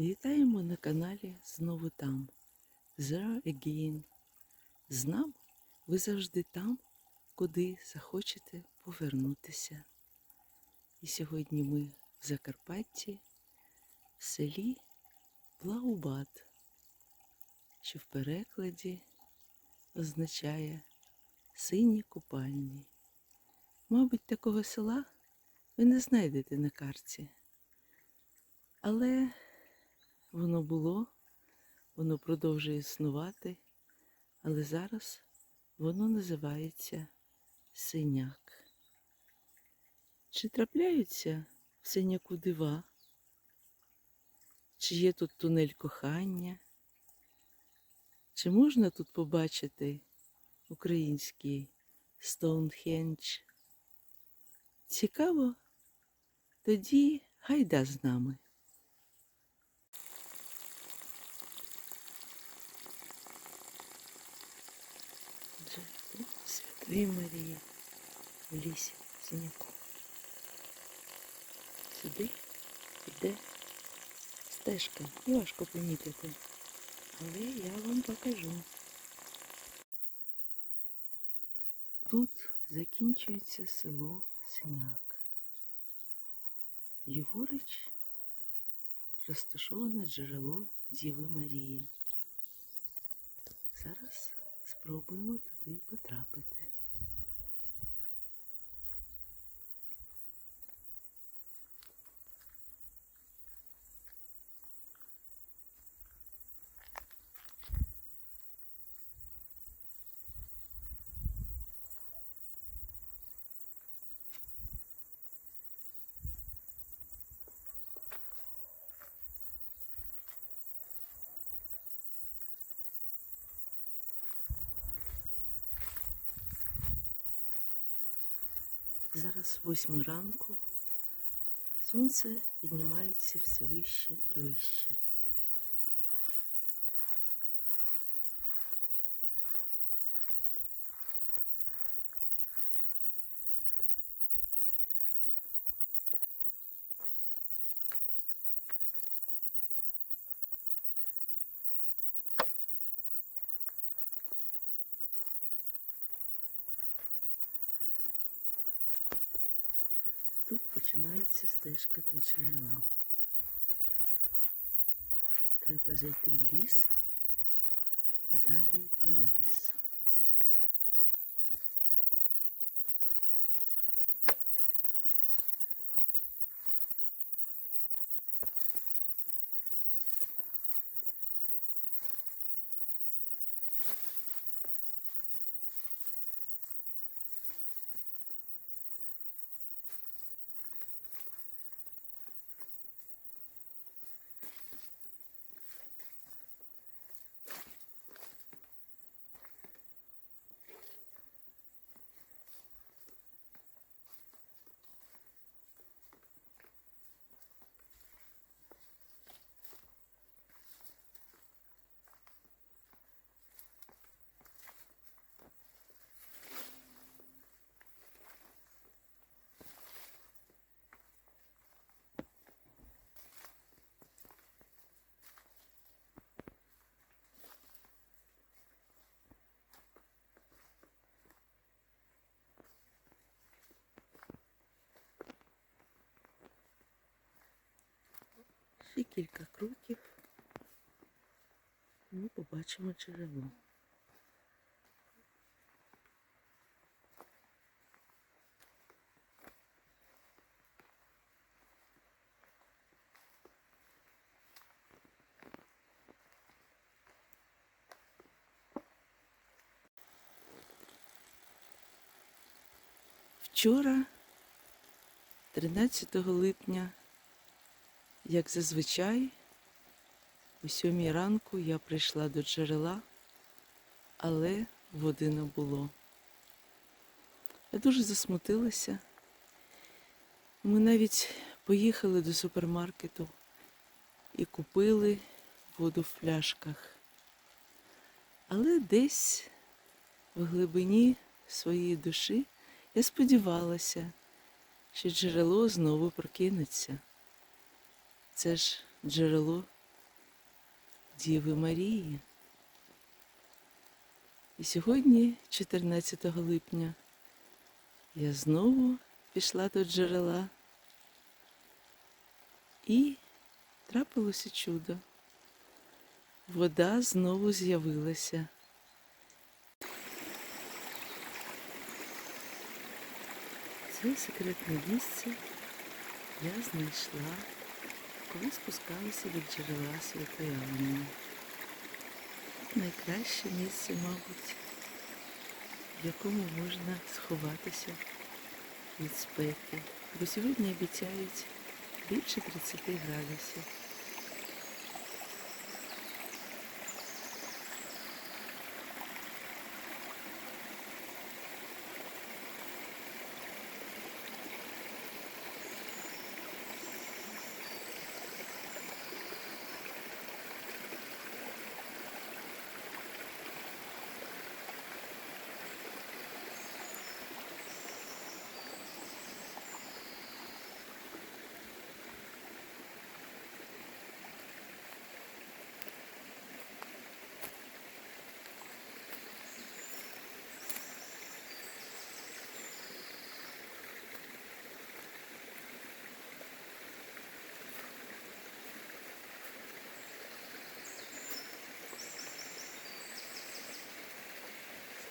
Вітаємо на каналі знову там. There again. З нами ви завжди там, куди захочете повернутися. І сьогодні ми в Закарпатті, в селі Блаубат, що в перекладі означає сині купальні. Мабуть, такого села ви не знайдете на карті. Але воно було, воно продовжує існувати, але зараз воно називається синяк. Чи трапляються в синяку дива? Чи є тут тунель кохання? Чи можна тут побачити український Стоунхендж? Цікаво? Тоді гайда з нами. Отже, у Святої Марії в лісі синяку. Сюди йде стежка. І важко помітити. Але я вам покажу. Тут закінчується село Синяк. Ліворуч розташоване джерело Діви Марії. Зараз спробуємо туди потрапити. Зараз восьма ранку. Сонце піднімається все вище і вище. Тут починається стежка до джерела. Треба зайти в ліс і далі йти вниз. Ще кілька кроків. Ми побачимо джерело. Вчора, 13 липня, як зазвичай, о сьомій ранку я прийшла до джерела, але води не було. Я дуже засмутилася. Ми навіть поїхали до супермаркету і купили воду в пляшках. Але десь в глибині своєї душі я сподівалася, що джерело знову прокинеться. Це ж джерело Діви Марії. І сьогодні, 14 липня, я знову пішла до джерела і трапилося чудо. Вода знову з'явилася. Це секретне місце я знайшла, коли спускалися від джерела Святої Анни. Найкраще місце, мабуть, в якому можна сховатися від спеки, бо сьогодні обіцяють більше 30 градусів.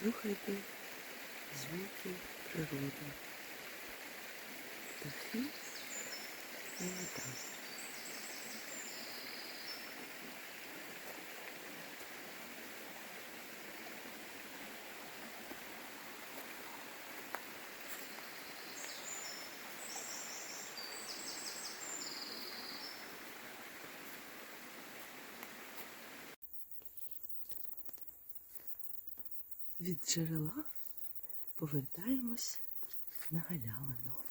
Слухайте звуки природи, птахи і вода. Від джерела повертаємось на галявину.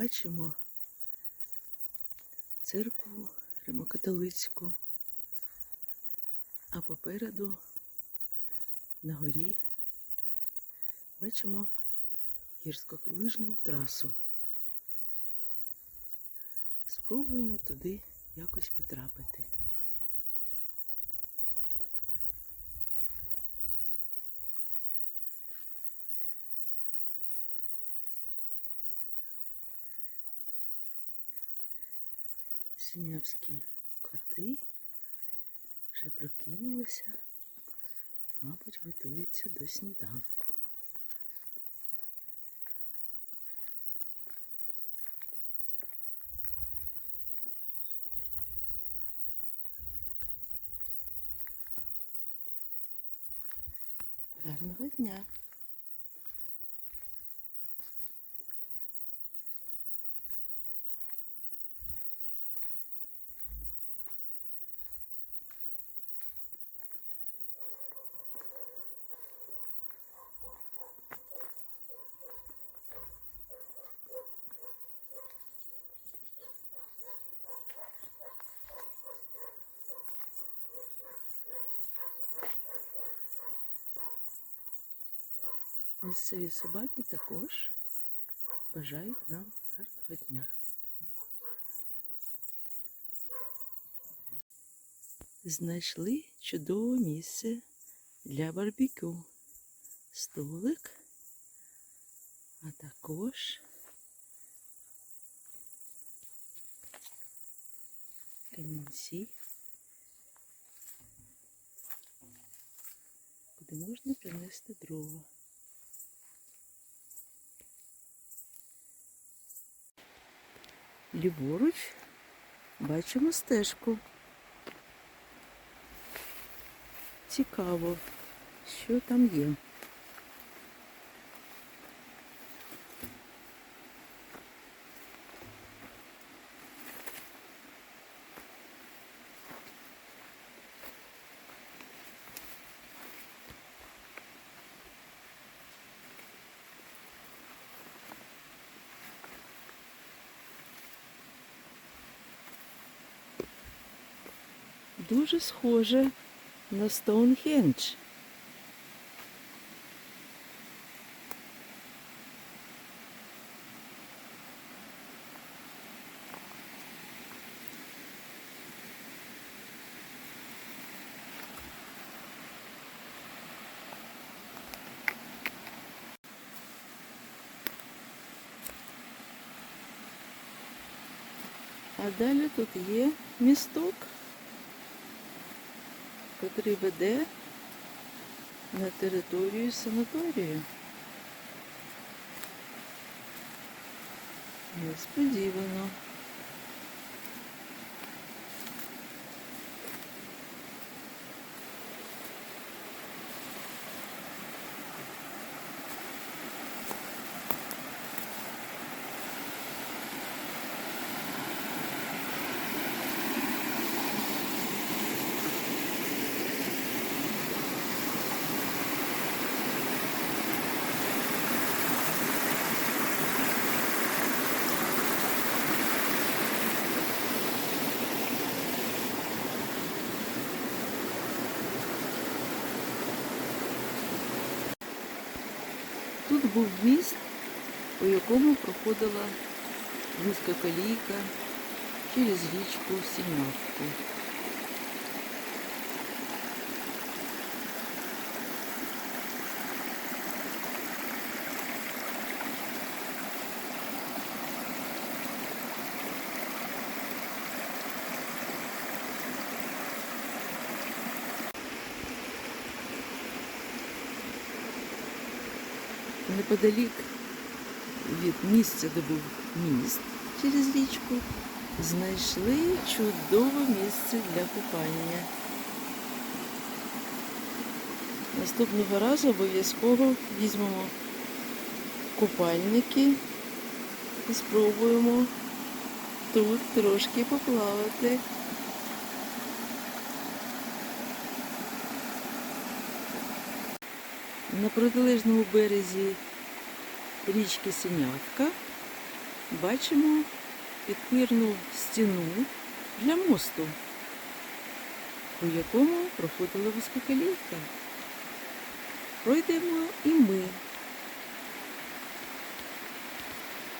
Бачимо церкву римокатолицьку, а попереду на горі бачимо гірськолижну трасу. Спробуємо туди якось потрапити. Синявські коти вже прокинулися, мабуть, готуються до сніданку. Гарного дня! Місцеві собаки також бажають нам гарного дня. Знайшли чудове місце для барбекю. Столик, а також камінці, куди можна принести дрова. Ліворуч бачимо стежку. Цікаво, що там є. Дуже схоже на Стоунхендж. А далі тут є місток, Котрий веде на територію санаторію. Несподівано. Тут був міст, по якому проходила вузька колійка через річку Сінявку. Неподалік від місця, де був міст через річку, знайшли чудове місце для купання. Наступного разу обов'язково візьмемо купальники і спробуємо тут трошки поплавати. На протилежному березі річки Синявка бачимо підпірну стіну для мосту, у якому проходила вузькоколійка. Пройдемо і ми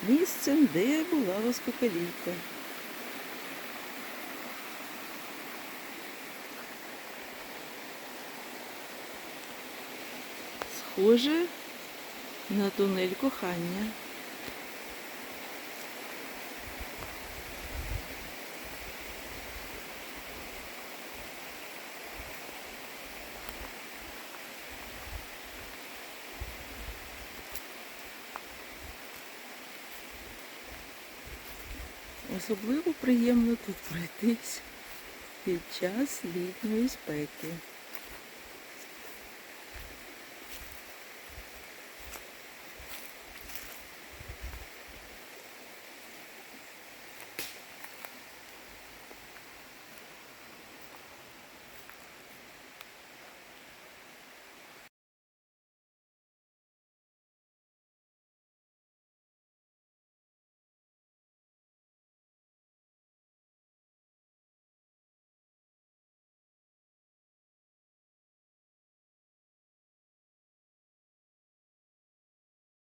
місцем, де була вузькоколійка. Схоже на тунель кохання. Особливо приємно тут пройтись під час літньої спеки.